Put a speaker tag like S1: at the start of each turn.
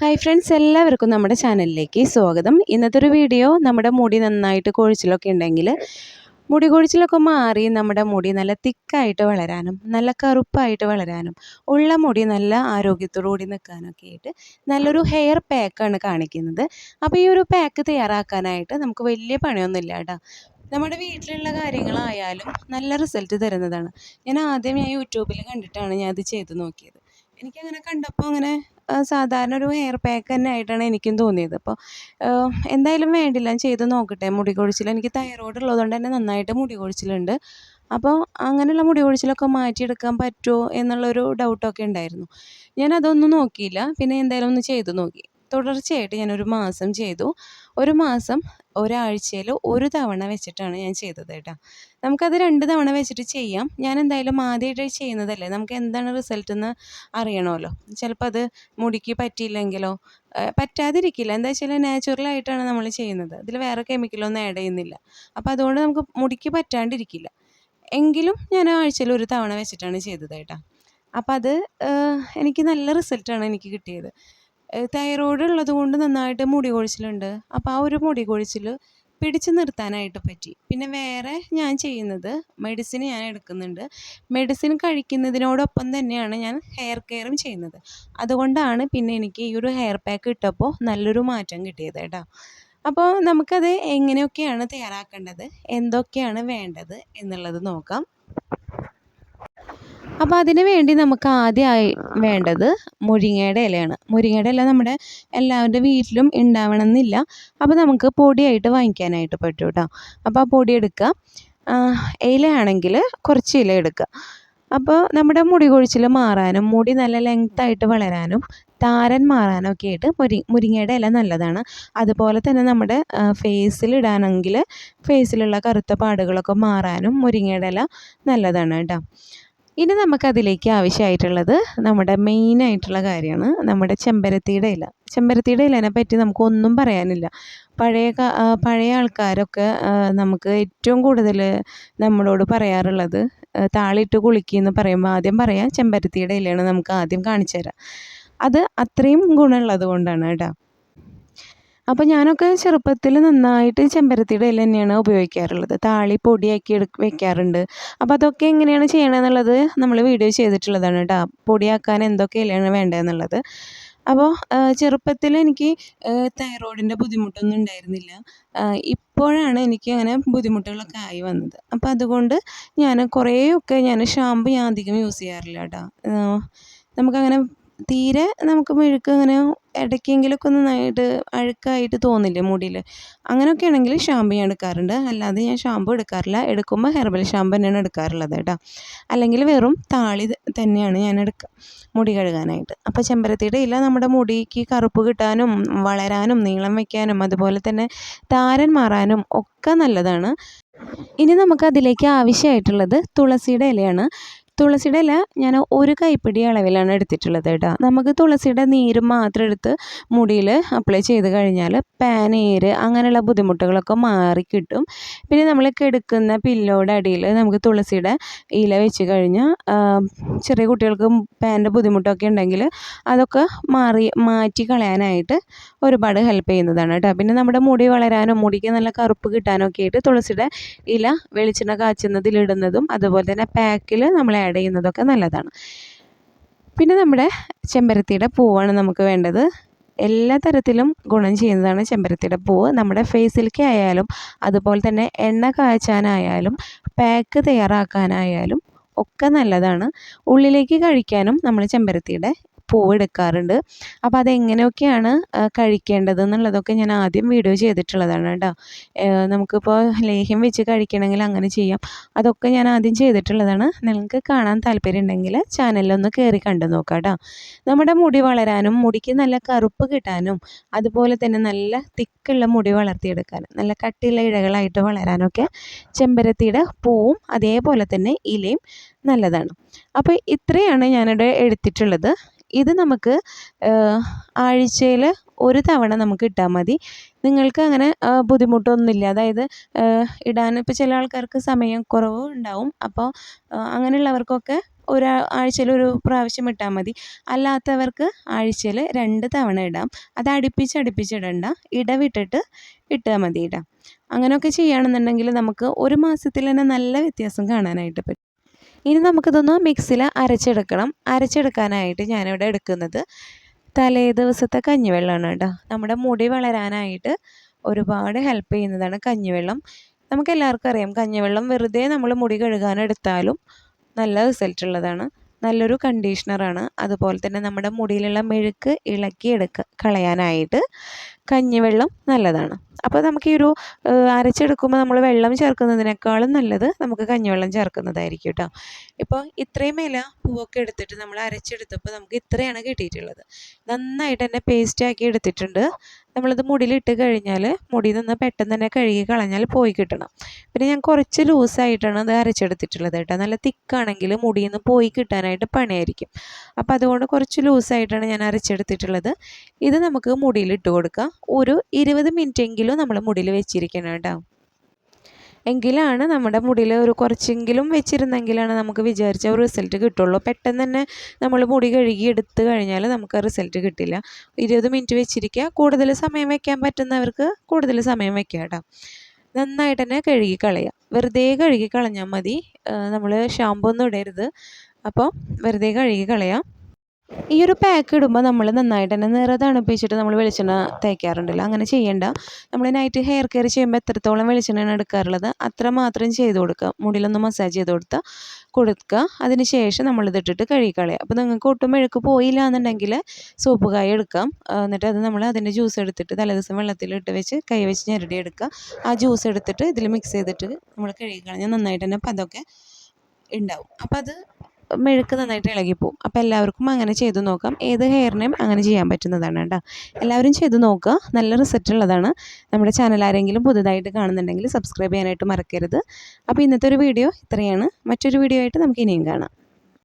S1: Hi friends എല്ലാവർക്കും നമ്മുടെ ചാനലിലേക്ക് സ്വാഗതം. ഇന്നത്തെ ഒരു വീഡിയോ നമ്മുടെ മുടി നന്നായിട്ട് കൊഴിച്ചിലൊക്കെ ഉണ്ടെങ്കിൽ മുടി കൊഴിച്ചിലൊക്കെ മാറി നമ്മുടെ മുടി നല്ല തിക്കായിട്ട് വളരാനും നല്ല കറുപ്പായിട്ട് വളരാനും ഉള്ള മുടി നല്ല ആരോഗ്യത്തോടുകൂടി നിൽക്കാനൊക്കെ ആയിട്ട് നല്ലൊരു ഹെയർ പാക്കാണ് കാണിക്കുന്നത്. അപ്പോൾ ഈ ഒരു പാക്ക് തയ്യാറാക്കാനായിട്ട് നമുക്ക് വലിയ പണിയൊന്നുമില്ല കേട്ടോ. നമ്മുടെ വീട്ടിലുള്ള കാര്യങ്ങളായാലും നല്ല റിസൾട്ട് തരുന്നതാണ്. ഞാൻ ആദ്യം ഞാൻ യൂട്യൂബിൽ കണ്ടിട്ടാണ് ഞാൻ അത് ചെയ്ത് നോക്കിയത്. എനിക്കങ്ങനെ കണ്ടപ്പോൾ അങ്ങനെ സാധാരണ ഒരു ഹെയർ പാക്ക് തന്നെ ആയിട്ടാണ് എനിക്കും തോന്നിയത്. അപ്പോൾ എന്തായാലും വേണ്ടില്ല ഞാൻ ചെയ്ത് നോക്കട്ടെ. മുടി കൊഴിച്ചിൽ എനിക്ക് തൈറോയ്ഡ് ഉള്ളതുകൊണ്ട് തന്നെ നന്നായിട്ട് മുടി കൊഴിച്ചിലുണ്ട്. അപ്പോൾ അങ്ങനെയുള്ള മുടി കൊഴിച്ചിലൊക്കെ മാറ്റിയെടുക്കാൻ പറ്റുമോ എന്നുള്ളൊരു ഡൗട്ടൊക്കെ ഉണ്ടായിരുന്നു. ഞാൻ അതൊന്നും നോക്കിയില്ല. പിന്നെ എന്തായാലും ഒന്ന് ചെയ്ത് നോക്കി. തുടർച്ചയായിട്ട് ഞാൻ ഒരു മാസം ചെയ്തു. ഒരു മാസം ഒരാഴ്ചയിൽ ഒരു തവണ വെച്ചിട്ടാണ് ഞാൻ ചെയ്തത് കേട്ടോ. നമുക്കത് രണ്ട് തവണ വെച്ചിട്ട് ചെയ്യാം. ഞാൻ എന്തായാലും ആദ്യമായിട്ട് ചെയ്യുന്നതല്ലേ? നമുക്ക് എന്താണ് റിസൾട്ട് എന്ന് അറിയണമല്ലോ. ചിലപ്പോൾ അത് മുടിക്ക് പറ്റിയില്ലെങ്കിലോ പറ്റാതിരിക്കില്ല. എന്താ വെച്ചാൽ നാച്ചുറലായിട്ടാണ് നമ്മൾ ചെയ്യുന്നത്. അതിൽ വേറെ കെമിക്കലൊന്നും ആഡ് ചെയ്യുന്നില്ല. അപ്പോൾ അതുകൊണ്ട് നമുക്ക് മുടിക്ക് പറ്റാണ്ടിരിക്കില്ല. എങ്കിലും ഞാൻ ആഴ്ചയിൽ ഒരു തവണ വെച്ചിട്ടാണ് ചെയ്തത് കേട്ടോ. അപ്പം അത് എനിക്ക് നല്ല റിസൾട്ടാണ് എനിക്ക് കിട്ടിയത്. തൈറോയ്ഡ് ഉള്ളത് കൊണ്ട് നന്നായിട്ട് മുടി കൊഴിച്ചിലുണ്ട്. അപ്പോൾ ആ ഒരു മുടി കൊഴിച്ചിൽ പിടിച്ചു നിർത്താനായിട്ട് പറ്റി. പിന്നെ വേറെ ഞാൻ ചെയ്യുന്നത് മെഡിസിൻ ഞാൻ എടുക്കുന്നുണ്ട്. മെഡിസിൻ കഴിക്കുന്നതിനോടൊപ്പം തന്നെയാണ് ഞാൻ ഹെയർ കെയറും ചെയ്യുന്നത്. അതുകൊണ്ടാണ് പിന്നെ എനിക്ക് ഈ ഒരു ഹെയർ പാക്ക് ഇട്ടപ്പോൾ നല്ലൊരു മാറ്റം കിട്ടിയത് കേട്ടോ. അപ്പോൾ നമുക്കത് എങ്ങനെയൊക്കെയാണ് തയ്യാറാക്കേണ്ടത്? എന്തൊക്കെയാണ് വേണ്ടത്? എന്നുള്ളത് നോക്കാം. അപ്പോൾ അതിന് വേണ്ടി നമുക്ക് ആദ്യമായി വേണ്ടത് മുരിങ്ങയുടെ ഇലയാണ്. മുരിങ്ങയുടെ ഇല നമ്മുടെ എല്ലാവരുടെ വീട്ടിലും ഉണ്ടാവണമെന്നില്ല. അപ്പോൾ നമുക്ക് പൊടിയായിട്ട് വാങ്ങിക്കാനായിട്ട് പറ്റും കേട്ടോ അപ്പോൾ ആ പൊടി എടുക്കുക ഇലയാണെങ്കിൽ കുറച്ച് ഇല എടുക്കുക അപ്പോൾ നമ്മുടെ മുടി കൊഴിച്ചിൽ മാറാനും മുടി നല്ല ലെങ്ത്തായിട്ട് വളരാനും താരൻ മാറാനും ഒക്കെ ആയിട്ട് മുരി മുരിങ്ങയുടെ ഇല നല്ലതാണ്. അതുപോലെ തന്നെ നമ്മുടെ ഫേസിലിടാനെങ്കിൽ ഫേസിലുള്ള കറുത്ത പാടുകളൊക്കെ മാറാനും മുരിങ്ങയുടെ ഇല നല്ലതാണ് കേട്ടോ ഇനി നമുക്കതിലേക്ക് ആവശ്യമായിട്ടുള്ളത് നമ്മുടെ മെയിൻ ആയിട്ടുള്ള കാര്യമാണ് നമ്മുടെ ചെമ്പരത്തിയുടെ ഇല. ചെമ്പരത്തിയുടെ ഇലനെ പറ്റി നമുക്കൊന്നും പറയാനില്ല. പഴയ പഴയ ആൾക്കാരൊക്കെ നമുക്ക് ഏറ്റവും കൂടുതൽ നമ്മളോട് പറയാറുള്ളത് താളിട്ട് കുളിക്കുമെന്ന് പറയുമ്പോൾ ആദ്യം പറയാം ചെമ്പരത്തിയുടെ ഇലയാണ് നമുക്ക് ആദ്യം കാണിച്ചു തരാം അത് അത്രയും ഗുണമുള്ളത് കൊണ്ടാണ് കേട്ടോ. അപ്പോൾ ഞാനൊക്കെ ചെറുപ്പത്തിൽ നന്നായിട്ട് ചെമ്പരത്തിയുടെ ഇല തന്നെയാണ് ഉപയോഗിക്കാറുള്ളത്. താളി പൊടിയാക്കി എടു വെക്കാറുണ്ട്. അപ്പോൾ അതൊക്കെ എങ്ങനെയാണ് ചെയ്യണമെന്നുള്ളത് നമ്മൾ വീഡിയോ ചെയ്തിട്ടുള്ളതാണ് കേട്ടോ പൊടിയാക്കാൻ എന്തൊക്കെ ഇലയാണ് വേണ്ടതെന്നുള്ളത് അപ്പോൾ ചെറുപ്പത്തിൽ എനിക്ക് തൈറോയിഡിന്റെ ബുദ്ധിമുട്ടൊന്നും ഉണ്ടായിരുന്നില്ല. ഇപ്പോഴാണ് എനിക്ക് അങ്ങനെ ബുദ്ധിമുട്ടുകളൊക്കെ ആയി വന്നത്. അപ്പോൾ അതുകൊണ്ട് ഞാൻ കുറേയൊക്കെ ഞാൻ ഷാമ്പു ഞാൻ അധികം യൂസ് ചെയ്യാറില്ല കേട്ടോ നമുക്കങ്ങനെ തീരെ നമുക്ക് മെഴുക്ക് അങ്ങനെ ഇടയ്ക്കെങ്കിലൊക്കെ ഒന്ന് നന്നായിട്ട് അഴുക്കായിട്ട് തോന്നില്ലേ മുടിയിൽ അങ്ങനെയൊക്കെ ആണെങ്കിൽ ഷാമ്പു ഞാൻ എടുക്കാറുണ്ട്. അല്ലാതെ ഞാൻ ഷാമ്പു എടുക്കാറില്ല. എടുക്കുമ്പോൾ ഹെർബൽ ഷാമ്പു തന്നെയാണ് എടുക്കാറുള്ളത് കേട്ടോ. അല്ലെങ്കിൽ വെറും താളി തന്നെയാണ് ഞാൻ എടുക്കുക മുടി കഴുകാനായിട്ട്. അപ്പോൾ ചെമ്പരത്തിയുടെ ഇല നമ്മുടെ മുടിക്ക് കറുപ്പ് കിട്ടാനും വളരാനും നീളം വയ്ക്കാനും അതുപോലെ തന്നെ താരൻ മാറാനും ഒക്കെ നല്ലതാണ്. ഇനി നമുക്ക് അതിലേക്ക് ആവശ്യമായിട്ടുള്ളത് തുളസിയുടെ ഇലയാണ്. തുളസിയുടെ ഇല ഞാൻ ഒരു കൈപ്പിടി അളവിലാണ് എടുത്തിട്ടുള്ളത് കേട്ടോ. നമുക്ക് തുളസിയുടെ നീര് മാത്രം എടുത്ത് മുടിയിൽ അപ്ലൈ ചെയ്ത് കഴിഞ്ഞാൽ പാനീര് അങ്ങനെയുള്ള ബുദ്ധിമുട്ടുകളൊക്കെ മാറി കിട്ടും. പിന്നെ നമ്മൾ കിടക്കുന്ന പില്ലോയുടെ അടിയിൽ നമുക്ക് തുളസിയുടെ ഇല വെച്ച് കഴിഞ്ഞാൽ ചെറിയ കുട്ടികൾക്ക് പാന്റെ ബുദ്ധിമുട്ടൊക്കെ ഉണ്ടെങ്കിൽ അതൊക്കെ മാറി മാറ്റി കളയാനായിട്ട് ഒരുപാട് ഹെൽപ്പ് ചെയ്യുന്നതാണ് കേട്ടോ. പിന്നെ നമ്മുടെ മുടി വളരാനും മുടിക്ക് നല്ല കറുപ്പ് കിട്ടാനൊക്കെ ആയിട്ട് തുളസിയുടെ ഇല വെളിച്ചെണ്ണ കാച്ചുന്നതിലിടുന്നതും അതുപോലെ തന്നെ പാക്കിൽ നമ്മൾ ആഡ് ചെയ്യുന്നതൊക്കെ നല്ലതാണ്. പിന്നെ നമ്മുടെ ചെമ്പരത്തിയുടെ പൂവാണ് നമുക്ക് വേണ്ടത്. എല്ലാ തരത്തിലും ഗുണം ചെയ്യുന്നതാണ് ചെമ്പരത്തിയുടെ പൂവ്. നമ്മുടെ ഫേസിലേക്ക് ആയാലും അതുപോലെ തന്നെ എണ്ണ കാച്ചാനായാലും പാക്ക് തയ്യാറാക്കാനായാലും ഒക്കെ നല്ലതാണ്. ഉള്ളിലേക്ക് കഴിക്കാനും നമ്മൾ ചെമ്പരത്തിയുടെ പൂവ് എടുക്കാറുണ്ട് അപ്പോൾ അതെങ്ങനെയൊക്കെയാണ് കഴിക്കേണ്ടത് എന്നുള്ളതൊക്കെ ഞാൻ ആദ്യം വീഡിയോ ചെയ്തിട്ടുള്ളതാണ് കേട്ടോ. നമുക്കിപ്പോൾ ലേഹ്യം വെച്ച് കഴിക്കണമെങ്കിൽ അങ്ങനെ ചെയ്യാം. അതൊക്കെ ഞാൻ ആദ്യം ചെയ്തിട്ടുള്ളതാണ്. നിങ്ങൾക്ക് കാണാൻ താല്പര്യം ഉണ്ടെങ്കിൽ ചാനലിലൊന്ന് കയറി കണ്ടു നോക്കാം കേട്ടോ. നമ്മുടെ മുടി വളരാനും മുടിക്ക് നല്ല കറുപ്പ് കിട്ടാനും അതുപോലെ തന്നെ നല്ല തിക്കുള്ള മുടി വളർത്തിയെടുക്കാനും നല്ല കട്ടിയുള്ള ഇഴകളായിട്ട് വളരാനൊക്കെ ചെമ്പരത്തിയുടെ പൂവും അതേപോലെ തന്നെ ഇലയും നല്ലതാണ്. അപ്പോൾ ഇത്രയാണ് ഞാനിവിടെ എടുത്തിട്ടുള്ളത്. ഇത് നമുക്ക് ആഴ്ചയിൽ ഒരു തവണ നമുക്ക് ഇട്ടാൽ മതി. നിങ്ങൾക്ക് അങ്ങനെ ബുദ്ധിമുട്ടൊന്നുമില്ല. അതായത് ഇടാൻ ഇപ്പോൾ ചില ആൾക്കാർക്ക് സമയം കുറവ് ഉണ്ടാവും. അപ്പോൾ അങ്ങനെയുള്ളവർക്കൊക്കെ ഒരു ആഴ്ചയിൽ ഒരു പ്രാവശ്യം ഇട്ടാൽ മതി. അല്ലാത്തവർക്ക് ആഴ്ചയിൽ രണ്ട് തവണ ഇടാം. അത് അടുപ്പിച്ച് ഇടണ്ട. ഇടവിട്ടിട്ട് ഇട്ടാൽ മതി ഇടാം. അങ്ങനെയൊക്കെ ചെയ്യുകയാണെന്നുണ്ടെങ്കിൽ നമുക്ക് ഒരു മാസത്തിൽ തന്നെ നല്ല വ്യത്യാസം കാണാനായിട്ട് പറ്റും. ഇനി നമുക്കിതൊന്ന് മിക്സിയിൽ അരച്ചെടുക്കണം. അരച്ചെടുക്കാനായിട്ട് ഞാനിവിടെ എടുക്കുന്നത് തലേ ദിവസത്തെ കഞ്ഞിവെള്ളമാണ് കേട്ടോ. നമ്മുടെ മുടി വളരാനായിട്ട് ഒരുപാട് ഹെൽപ്പ് ചെയ്യുന്നതാണ് കഞ്ഞിവെള്ളം. നമുക്ക് എല്ലാവർക്കും അറിയാം കഞ്ഞിവെള്ളം വെറുതെ നമ്മൾ മുടി കഴുകാനെടുത്താലും നല്ല റിസൾട്ട് ഉള്ളതാണ്. നല്ലൊരു കണ്ടീഷണറാണ് അതുപോലെ തന്നെ നമ്മുടെ മുടിയിലുള്ള മെഴുക്ക് ഇളക്കിയെടുക്ക കളയാനായിട്ട് കഞ്ഞിവെള്ളം നല്ലതാണ്. അപ്പോൾ നമുക്ക് ഈ ഒരു അരച്ചെടുക്കുമ്പോൾ നമ്മൾ വെള്ളം ചേർക്കുന്നതിനേക്കാളും നല്ലത് നമുക്ക് കഞ്ഞിവെള്ളം ചേർക്കുന്നതായിരിക്കും കേട്ടോ ഇപ്പോൾ ഇത്രയും ഇല പൂവൊക്കെ എടുത്തിട്ട് നമ്മൾ അരച്ചെടുത്തപ്പോൾ നമുക്ക് ഇത്രയാണ് കിട്ടിയിട്ടുള്ളത്. നന്നായിട്ട് തന്നെ പേസ്റ്റ് ആക്കി എടുത്തിട്ടുണ്ട്. നമ്മളത് മുടിയിലിട്ട് കഴിഞ്ഞാൽ മുടി നിന്ന് പെട്ടെന്ന് തന്നെ കഴുകി കളഞ്ഞാൽ പോയി കിട്ടണം. പിന്നെ ഞാൻ കുറച്ച് ലൂസായിട്ടാണ് അത് അരച്ചെടുത്തിട്ടുള്ളത് കേട്ടോ നല്ല തിക്കാണെങ്കിൽ മുടിയിൽ നിന്ന് പോയി കിട്ടാനായിട്ട് പണിയായിരിക്കും. അപ്പോൾ അതുകൊണ്ട് കുറച്ച് ലൂസായിട്ടാണ് ഞാൻ അരച്ചെടുത്തിട്ടുള്ളത്. ഇത് നമുക്ക് മുടിയിൽ ഇട്ട് കൊടുക്കാം. ഒരു ഇരുപത് മിനിറ്റെങ്കിലും നമ്മൾ മുടിയിൽ വെച്ചിരിക്കണം കേട്ടോ. എങ്കിലാണ് നമ്മുടെ മുടിയിൽ ഒരു കുറച്ചെങ്കിലും വെച്ചിരുന്നെങ്കിലാണ് നമുക്ക് വിചാരിച്ച ഒരു റിസൾട്ട് കിട്ടുള്ളൂ. പെട്ടെന്ന് തന്നെ നമ്മൾ മുടി കഴുകി എടുത്തു കഴിഞ്ഞാൽ നമുക്ക് റിസൾട്ട് കിട്ടില്ല. ഇരുപത് മിനിറ്റ് വെച്ചിരിക്കുക കൂടുതൽ സമയം വെക്കാൻ പറ്റുന്നവർക്ക് കൂടുതൽ സമയം വെക്കുക കേട്ടോ. നന്നായിട്ട് തന്നെ കഴുകി കളയുക വെറുതെ കഴുകി കളഞ്ഞാൽ മതി. നമ്മൾ ഷാമ്പു ഒന്നും ഇടരുത്. അപ്പോൾ വെറുതെ കഴുകി കളയാം. ഈ ഒരു പാക്ക് ഇടുമ്പോൾ നമ്മൾ നന്നായിട്ട് തന്നെ നിറ തണുപ്പിച്ചിട്ട് നമ്മൾ വെളിച്ചെണ്ണ തേക്കാറുണ്ടല്ലോ. അങ്ങനെ ചെയ്യേണ്ട. നമ്മൾ നൈറ്റ് ഹെയർ കെയർ ചെയ്യുമ്പോൾ എത്രത്തോളം വെളിച്ചെണ്ണയാണ് എടുക്കാറുള്ളത് അത്ര മാത്രം ചെയ്ത് കൊടുക്കുക മുടിയിലൊന്ന് മസാജ് ചെയ്ത് കൊടുത്താൽ കൊടുക്കുക അതിന് ശേഷം നമ്മളിതിട്ടിട്ട് കഴുകിക്കളയുക അപ്പോൾ നിങ്ങൾക്ക് ഒട്ടും മെഴുക്ക് പോയില്ല എന്നുണ്ടെങ്കിൽ സോപ്പ് കായ എടുക്കാം. എന്നിട്ട് അത് നമ്മൾ അതിന്റെ ജ്യൂസ് എടുത്തിട്ട് തലേദിവസം വെള്ളത്തിലിട്ട് വെച്ച് കൈ വെച്ച് ഞെരടി എടുക്കുക ആ ജ്യൂസ് എടുത്തിട്ട് ഇതിൽ മിക്സ് ചെയ്തിട്ട് നമ്മൾ കഴുകി കളഞ്ഞാൽ നന്നായിട്ട് തന്നെ പതൊക്കെ ഉണ്ടാവും. അപ്പോൾ അത് മെഴുക്ക് നന്നായിട്ട് ഇളകിപ്പോവും. അപ്പോൾ എല്ലാവർക്കും അങ്ങനെ ചെയ്ത് നോക്കാം. ഏത് ഹെയറിനെയും അങ്ങനെ ചെയ്യാൻ പറ്റുന്നതാണ് കേട്ടോ. എല്ലാവരും ചെയ്ത് നോക്കുക. നല്ല റിസൾട്ട് ഉള്ളതാണ്. നമ്മുടെ ചാനൽ ആരെങ്കിലും പുതുതായിട്ട് കാണുന്നുണ്ടെങ്കിൽ സബ്സ്ക്രൈബ് ചെയ്യാനായിട്ട് മറക്കരുത്. അപ്പോൾ ഇന്നത്തെ ഒരു വീഡിയോ ഇത്രയാണ്. മറ്റൊരു വീഡിയോ ആയിട്ട് നമുക്ക് ഇനിയും കാണാം.